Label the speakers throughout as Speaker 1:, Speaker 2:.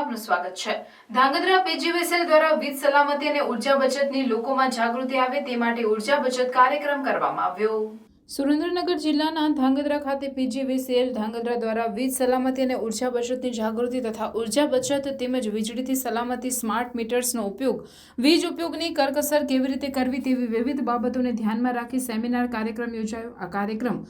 Speaker 1: આપનું સ્વાગત છે. ધાંગધ્રા પીજીવીસીએલ દ્વારા વીજ સલામતી અને ઊર્જા બચતની લોકોમાં જાગૃતિ આવે તે માટે ઊર્જા બચત કાર્યક્રમ કરવામાં આવ્યો. સુરેન્દ્રનગર જિલ્લાના ધાંગધ્રા ખાતે પીજીવીસીએલ ધાંગધ્રા દ્વારા વીજ સલામતી અને ઊર્જા બચતની જાગૃતિ તથા ઊર્જા બચત તેમજ વીજળીથી સલામતી સ્માર્ટ મીટર્સનો ઉપયોગ, વીજ ઉપયોગની કરકસર કેવી રીતે કરવી તેવી વિવિધ બાબતોને ધ્યાનમાં રાખી સેમિનાર કાર્યક્રમ યોજાયો. આ કાર્યક્રમ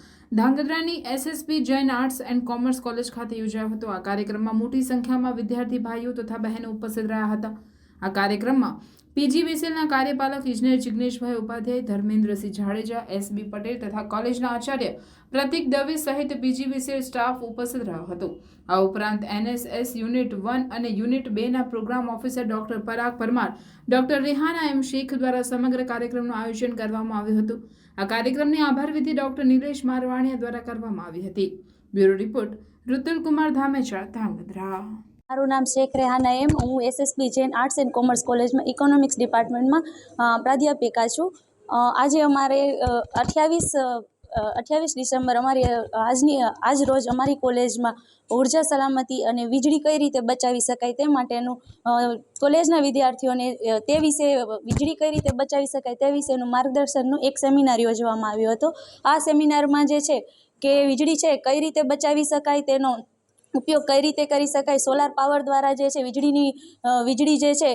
Speaker 1: ધાંગધ્રાની SSP Jain arts and commerce college ખાતે યોજાયો હતો. આ કાર્યક્રમમાં મોટી સંખ્યામાં વિદ્યાર્થી ભાઈઓ તથા બહેનો ઉપસ્થિત રહ્યા હતા. આ કાર્યક્રમમાં પીજીવીસીએલના કાર્યપાલક ઇજનેર જિગ્નેશભાઈ ઉપાધ્યાય, ધર્મેન્દ્રસિંહ જાડેજા એસબી પટેલ તથા કોલેજના આચાર્ય પ્રતિક દવે સહિત પીજીવીસીએલ સ્ટાફ ઉપસ્થિત રહ્યો હતો. આ ઉપરાંત એનએસએસ યુનિટ વન અને યુનિટ બેના programme officer doctor Parag Parmar, doctor Rehana M Shaikh દ્વારા સમગ્ર કાર્યક્રમનું આયોજન કરવામાં આવ્યું હતું. આ કાર્યક્રમની આભાર વિધિ ડોક્ટર નિલેશ મારવાણીયા દ્વારા કરવામાં આવી હતી. Bureau report Rutul Kumar Dhamecha Dhrangadhra.
Speaker 2: મારું નામ શેખ રેહાના એમ. હું SSB Jain arts and commerce કોલેજમાં ઇકોનોમિક્સ ડિપાર્ટમેન્ટમાં પ્રાધ્યાપિકા છું. આજે અમારે અઠ્યાવીસ અઠ્યાવીસ ડિસેમ્બર અમારી આજની આજ રોજ અમારી કોલેજમાં ઊર્જા સલામતી અને વીજળી કઈ રીતે બચાવી શકાય તે માટેનું કોલેજના વિદ્યાર્થીઓને તે વિશે વીજળી કઈ રીતે બચાવી શકાય તે વિશેનું માર્ગદર્શનનું એક સેમિનાર યોજવામાં આવ્યો હતો. આ સેમિનારમાં જે છે કે વીજળી છે કઈ રીતે બચાવી શકાય તેનો ઉપયોગ કઈ રીતે કરી શકાય? સોલાર પાવર દ્વારા જે છે, વીજળીની વીજળી જે છે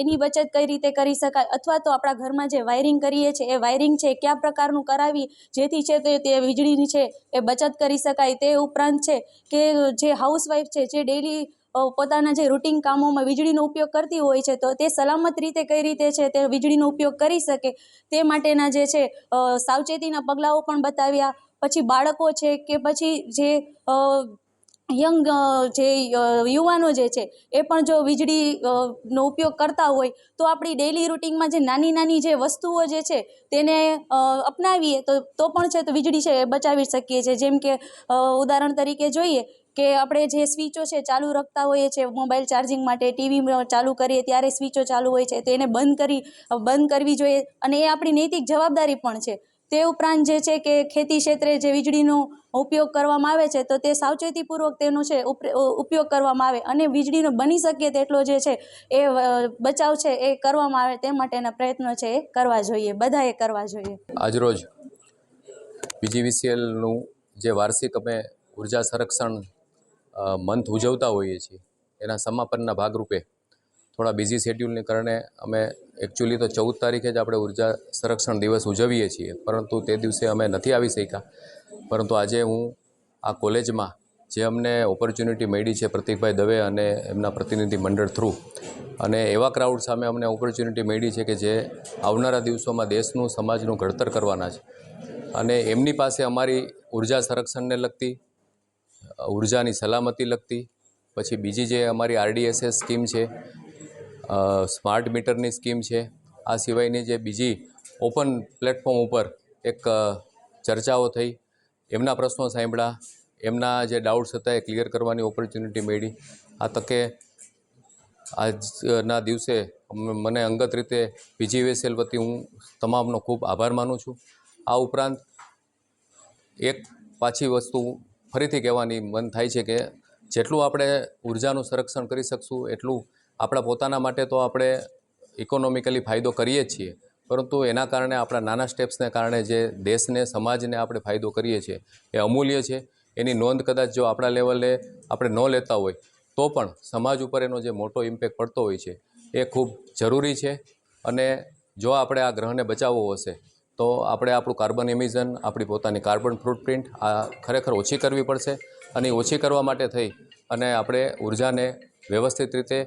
Speaker 2: એની બચત કઈ રીતે કરી શકાય? અથવા તો આપણા ઘરમાં જે વાયરિંગ કરીએ છીએ એ વાયરિંગ છે કયા પ્રકારનું કરાવી, જેથી છે તે તે વીજળીની છે એ બચત કરી શકાય? તે ઉપરાંત છે કે જે હાઉસવાઈફ છે, જે ડેલી પોતાના જે રૂટિન કામોમાં વીજળીનો ઉપયોગ કરતી હોય છે, તો તે સલામત રીતે કઈ રીતે છે તે વીજળીનો ઉપયોગ કરી શકે? તે માટેના જે છે સાવચેતીના પગલાઓ પણ બતાવ્યા. પછી બાળકો છે કે પછી જે યંગ જે યુવાનો જે છે, એ પણ જો વીજળી નો ઉપયોગ કરતા હોય, તો આપણી ડેલી રૂટિનમાં જે નાની નાની જે વસ્તુઓ જે છે, તેને અપનાવીએ, તો તો પણ છે, તો વીજળી છે એ બચાવી શકીએ છીએ. જેમ કે ઉદાહરણ તરીકે જોઈએ કે આપણે જે સ્વિચો છે ચાલુ રાખતા હોઈએ છીએ મોબાઈલ ચાર્જિંગ માટે ટીવી ચાલુ કરીએ ત્યારે સ્વિચો ચાલુ હોય છે, તો એને બંધ કરી, બંધ કરવી જોઈએ. અને એ આપણી નૈતિક જવાબદારી પણ છે. તે ઉપરાંત જે છે કે ખેતી ક્ષેત્રે જે વીજળીનો ઉપયોગ કરવામાં આવે છે, તો તે સાવચેતીપૂર્વક તેનો છે ઉપ- ઉપયોગ કરવામાં આવે અને વીજળીનો બની શકે તેટલો જે છે એ બચાવ છે એ કરવામાં આવે તે માટેના પ્રયત્નો છે એ કરવા જોઈએ, બધાએ કરવા જોઈએ.
Speaker 3: આજરોજ પીજીવીસીએલનું જે વાર્ષિક અમે ઊર્જા સંરક્ષણ મંથ ઉજવતા હોઈએ છીએ, એના સમાપનના ભાગરૂપે થોડા બિઝી શેડ્યુલને કારણે અમે એકચ્યુઅલી તો ચૌદ તારીખે જ આપણે ઊર્જા સંરક્ષણ દિવસ ઉજવીએ છીએ, પરંતુ તે દિવસે અમે નથી આવી શક્યા. પરંતુ આજે હું આ કોલેજમાં જે અમને ઓપોર્ચ્યુનિટી મળી છે પ્રતિકભાઈ દવે અને એમના પ્રતિનિધિ મંડળ થ્રુ અને એવા ક્રાઉડ સામે અમને ઓપોર્ચ્યુનિટી મળી છે કે જે આવનારા દિવસોમાં દેશનું, સમાજનું ઘડતર કરવાના છે. અને એમની પાસે અમારી ઊર્જા સંરક્ષણને લગતી, ઉર્જાની સલામતી લગતી, પછી બીજી જે અમારી આરડીએસએસ સ્કીમ છે સ્માર્ટ મીટરની સ્કીમ છે. આ સિવાયની જે બીજી ઓપન પ્લેટફોર્મ ઉપર એક ચર્ચાઓ થઈ. એમના પ્રશ્નો સાંભળ્યા. એમના જે ડાઉટ્સ હતા એ ક્લિયર કરવાની ઓપોર્ચ્યુનિટી મળી. આ તકે આજના દિવસે મને અંગત રીતે પીજીવીએસએલ વતી હું તમામનો ખૂબ આભાર માનું છું. આ ઉપરાંત એક પાછી વસ્તુ ફરીથી કહેવાની મન થાય છે કે જેટલું આપણે ઉર્જાનું સંરક્ષણ કરી શકશું, એટલું આપણા પોતાના માટે તો આપણે ઇકોનોમિકલી ફાયદો કરીએ છીએ. પરંતુ એના કારણે આપણા નાના સ્ટેપ્સને કારણે જે દેશને, સમાજને આપણે ફાયદો કરીએ છીએ, એ અમૂલ્ય છે. એની નોંધ કદાચ જો આપણા લેવલે આપણે ન લેતા હોય, તો પણ સમાજ ઉપર એનો જે મોટો ઇમ્પેક્ટ પડતો હોય છે, એ ખૂબ જરૂરી છે. અને જો આપણે આ ગ્રહને બચાવવો હશે, તો આપણે આપણું કાર્બન એમિઝન આપણી પોતાની કાર્બન ફૂટપ્રિન્ટ આ ખરેખર ઓછી કરવી પડશે. અને ઓછી કરવા માટે થઈ અને આપણે ઉર્જાને વ્યવસ્થિત રીતે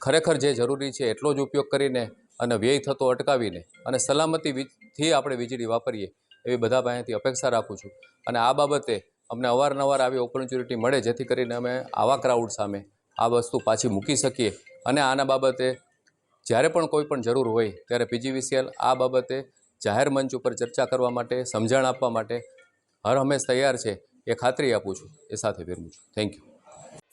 Speaker 3: ખરેખર જે જરૂરી છે એટલો જ ઉપયોગ કરીને અને વ્યય થતો અટકાવીને અને સલામતી વી- આપણે વીજળી વાપરીએ એવી બધા પાસેથી અપેક્ષા રાખું છું. અને આ બાબતે અમને અવારનવાર આવી ઓપોર્ચ્યુનિટી મળે જેથી કરીને અમે આવા ક્રાઉડ સામે આ વસ્તુ પાછી મૂકી શકીએ. અને આના બાબતે જ્યારે પણ કોઈ પણ જરૂર હોય ત્યારે પીજીવીસીએલ આ બાબતે જાહેર મંચ ઉપર ચર્ચા કરવા માટે, સમજણ આપવા માટે હર હંમેશ તૈયાર છે. એ ખાતરી આપું છું. એ સાથે વિરમું છું. Thank you